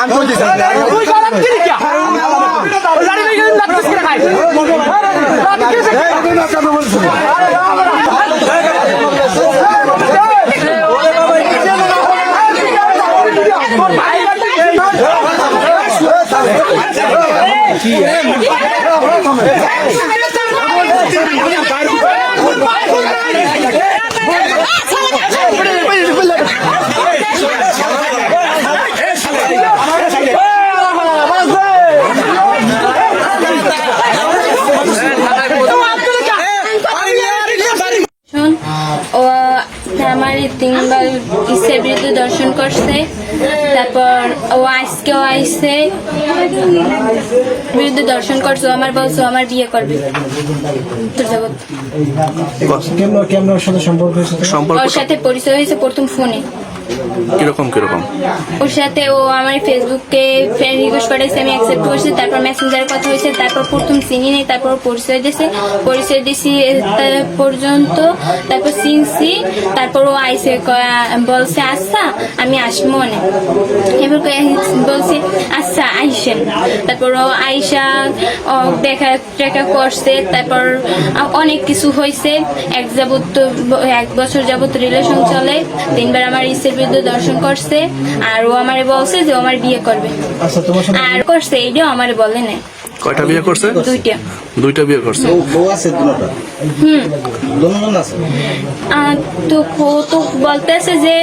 আমি তুই কি লিখা খাই আমার তিনবার ইসের বিরুদ্ধে দর্শন করছে। তারপর ও আজকেও আইসে। বিরুদ্ধে দর্শন করছ আমার বলছো আমার বিয়ে করবে। কেমন কেমন সাথে সম্পর্ক সম্পর্ক ওর সাথে পরিচয় হয়েছে প্রথম ফোনে। কীরকম কীরকম? ওর সাথে ও আমার ফেসবুকে ফ্রেন্ড রিকোয়েস্ট পাঠাইছে আমি অ্যাকসেপ্ট করছি, তারপর মেসেঞ্জারে কথা হয়েছে, তারপর প্রথম চিনি নেই, তারপর পরিচয় দিয়েছে, পরিচয় তার পর্যন্ত, তারপর চিনছি তারপর ও আইসে বলছে আচ্ছা আমি আসব না। এবার বলছে আচ্ছা আইসেন। তারপর ও আইসা দেখা টেকা করছে, তারপর অনেক কিছু হয়েছে, এক যাবত এক বছর যাবত রিলেশন চলে, তিনবার আমার ইসের বিরুদ্ধে দর্শন করছে আর ও আমারে বলছে যে আমার বিয়ে করবে। আচ্ছা আর করছে এইটাও আমারে বলে না কয়টা বিয়ে করছে? দুইটা। দুইটা বিয়ে করছে। বউ আছে দুটা? হুম। দুজন আছে? আর তো তো বলতেছে যে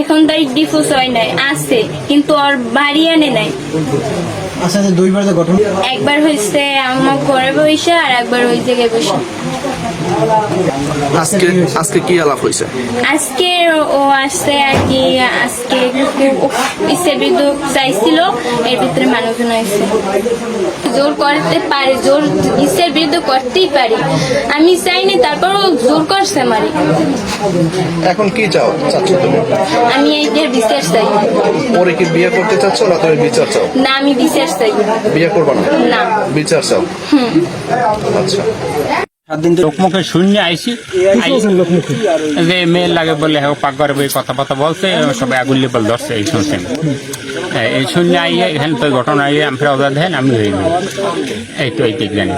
এখন তার ডিফোর্স হয় নাই আছে কিন্তু ওর বাড়ি আনে নাই। আচ্ছা যে দুইবার যে ঘটনা একবার হয়েছে আমার ঘরে বসে আর একবার ওই জায়গায় বসে আজকে আজকে কি আলাপ হয়েছে আজকে ও আসছে আর ইসের বিরুদ্ধে চাইছিল এর ভিতরে মানুষজন আসছে জোর করতে পারে জোর ইসের বিরুদ্ধে করতেই পারি। আমি চাইনি তারপর ও জোর করছে আমারে। এখন কি চাও চাচ্ছ তুমি? আমি এইটার বিচার চাই। ওরে কি বিয়ে করতে চাচ্ছ না তুমি বিচার চাও? না আমি বিচার চাই। বিয়ে করবা না? না। বিচার চাও? আচ্ছা। লোকমুখে শূন্য আইসি। যে মেয়ের লাগে বলে হ্যাঁ পাক বই কথা কথা বলছে সবাই ধরছে এই শুনছেন। হ্যাঁ, এই শূন্য আইয়ে এখানে তো ঘটনা আইয়ে আমি ফের অর্ডার দেন আমি হয়ে গেল এই তো এইটাই জানি।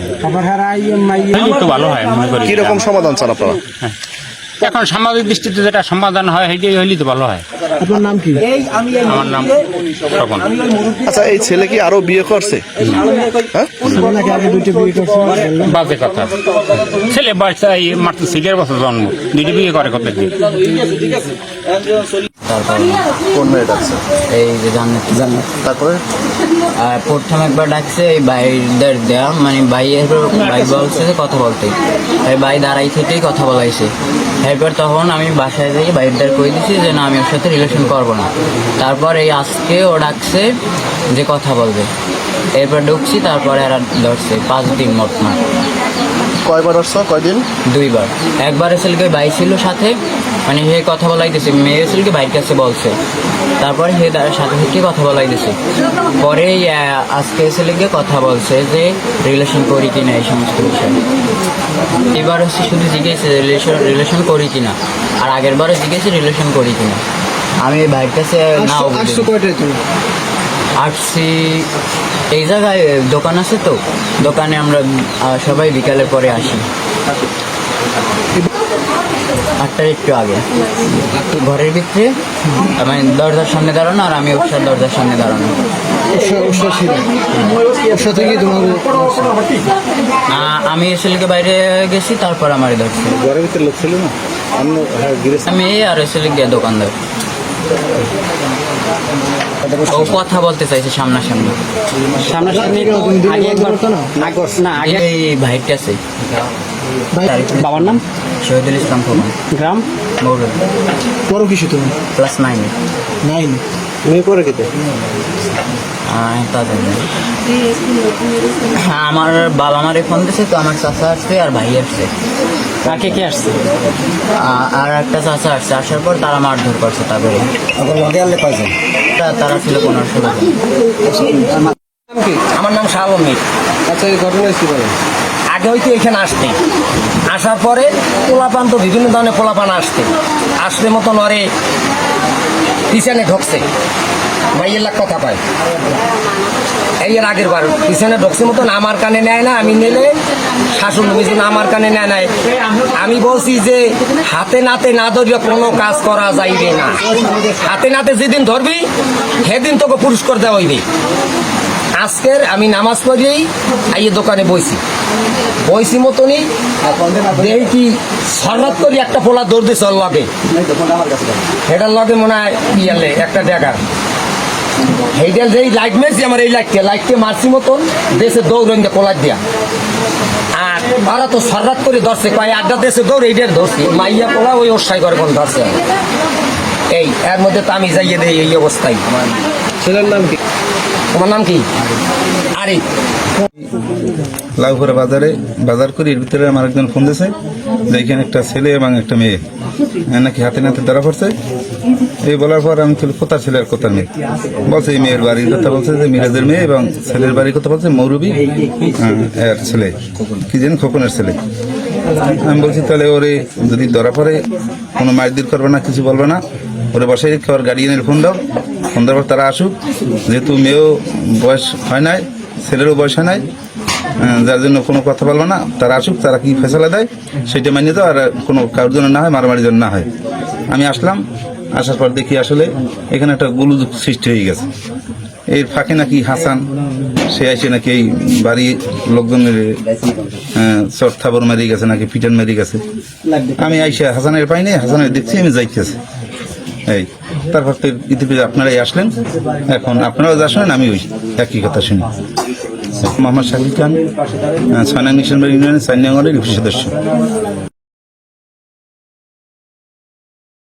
তো ভালো হয় মনে করি। কীরকম সমাধান চান আপনারা? এখন সামাজিক দৃষ্টিতে যেটা সমাধান হয় সেইটাই হইলে তো ভালো হয়। আপনার নাম কি? আমার নাম তখন আচ্ছা এই ছেলে কি আরও বিয়ে করছে? হ্যাঁ? বললেন। বাজে কথা। ছেলে বাচ্চা এই মাত্র সিগের বছর জন্ম। দুইটি বিয়ে করে কত দিন তারপর? কোন মেয়ে এই যে জান্নাত। জান্নাত। তারপরে? আর প্রথম একবার ডাকছে এই ভাইদের দেওয়া মানে বাইয়ের ভাই বলছে যে কথা বলতে। এই ভাই দাঁড়াই থেকেই কথা বলাইছে। এরপর তখন আমি বাসায় যাই বাইরদের কই দিছি যে, না, আমি ওর সাথে রিলেশন করব না। তারপর এই আজকে ও ডাকছে যে কথা বলবে। এরপর ঢুকছি, তারপরে আর ধরছে, পাঁচ দিন মোট না। কয়বার আসছো? কয়দিন? দুইবার। একবার এসেলকে ভাই ছিল সাথে মানে সে কথা বলাইতেছে মেয়ে এসেলকে ভাইয়ের কাছে বলছে। তারপরে সে তার সাথে থেকে কথা বলাইতেছে। পরে আহ, আজকে এসেলকে কথা বলছে যে রিলেশন করি কিনা এই সমস্ত বিষয়। এবার হচ্ছে শুধু জিজ্ঞেসে রিলেশন রিলেশন করি কিনা? আর আগের বারে জিজ্ঞেসে রিলেশন করি কিনা? আমি এই ভাইয়ের কাছে না আসছো- এই জায়গায় দোকান আছে তো? দোকানে আমরা সবাই বিকালের পরে আসি। আটটার একটু আগে। ঘরের ভিতরে? মানে দরজার সামনে দাঁড়ানো আর আমি সাথে দরজার সামনে দাঁড়ানো। আমি এসেলকে বাইরে গেছি তারপর আমার ধরছে। ঘরের ভিতরে লোক ছিল না? হ্যাঁ গিরে আমি আর এসেলে গিয়ে দোকানদার ও কথা বলতে চাইছে সামনাসামনি। সামনাসামনি আগে একবার না? না আগে এই ভাইটটা আছে। বাবার নাম? শহীদুল ইসলাম গ্রাম? বড় কিছু তুমি? ক্লাস নাইনে। নাইন? তুমি করে খেতে তাদের হ্যাঁ আমার বাবা আমারে ফোন দিছে তো আমার চাচা আসছে আর ভাই আসছে। কাকে কে আসছে? আর একটা চাচা আসছে আসার পর তারা মারধর করছে তারপরে তারা ছিল পনেরো ষোলো আমার নাম শাহ আলমির আচ্ছা এই ঘটনা কি বলেন আগে হয়তো এখানে আসতে। আসার পরে পোলাপান তো বিভিন্ন ধরনের পোলাপান আসতে। আসতে মতো নরে পিছনে ঢকছে। ভাইয়ের লাখ কথা পায় এই এর আগের বার, পিছনে ঢকছে মতন আমার কানে নেয় না, আমি নিলে শাসন মিশন আমার কানে নেয় নাই। আমি বলছি যে, হাতে নাতে না ধরিয়া কোনো কাজ করা যাইবে না। হাতে নাতে যেদিন ধরবি, সেদিন তোকে পুরস্কার দেওয়া হইবে। আজকের আমি নামাজ পড়িয়েই আইয়ে দোকানে বইছি। বইছি মতনই দেখি কি সররাত করি একটা পোলা দৌড় দিয়েছে ওর লগে। সেটার লগে মনে হয় ইয়ালে, একটা ডেকার এইটার যেই লাইট মেরেছি, আমার এই লাইটকে লাইটকে মারছি মতন, দেশে দৌড়ে কোলার দিয়া। আর ওরা তো সররাত করে ধরছে, কয় আড্ডা দেশে দৌড় এইটার ধরছি। মাইয়া পোলা ওই ওসাই করে কোন ধরছে এই, এর মধ্যে তো আমি যাইয়ে দেই এই অবস্থায়। ছেলের নাম কি? তোমার নাম কি? আরিফ লাউপুরা বাজারে বাজার করি এর ভিতরে আমার একজন ফোন দিয়েছে যে এখানে একটা ছেলে এবং একটা মেয়ে। এ নাকি হাতে নাতে ধরা পড়ছে? এই বলার পর আমি বলি, কোথার ছেলে আর কোথার মেয়ে? বলছে এই মেয়ের বাড়ির কথা বলছে যে মিরাজের মেয়ে এবং ছেলের বাড়ির কথা বলছে মৌরবী আহ, এর ছেলে। কি জানি খোকনের ছেলে। আমি বলছি তাহলে ওরে যদি ধরা পড়ে কোনো মারদির করবে না কিছু বলবে না ওরে বসে রেখে ওর গার্ডিয়ানের ফোন দাও। ফোন দেওয়ার পর তারা আসুক। যেহেতু মেয়েও বয়স হয় নাই, ছেলেরও বয়স হয় নাই যার জন্য কোনো কথা বলব না, তারা আসুক, তারা কি ফেসলা দেয় সেটা মানিয়ে দাও, আর কোনো কারোর জন্য না হয়, মারামারির জন্য না হয়। আমি আসলাম, আসার পর দেখি আসলে এখানে একটা গুলু সৃষ্টি হয়ে গেছে। এর ফাঁকে নাকি হাসান, সে আইসে নাকি এই বাড়ি লোকজনের চট থাবর মারি গেছে, নাকি পিটান মারি গেছে। আমি আইসা হাসানের পাইনি, হাসানের দেখছি, আমি যাইতেছি। এই, তারপর তো ইতিপূর্বে আপনারাই আসলেন। এখন আপনারাও যা শোনেন আমি ওই একই কথা শুনি। মোহাম্মদ শাকিব খান ছয় মিশন ইউনিয়নের চার সদস্য।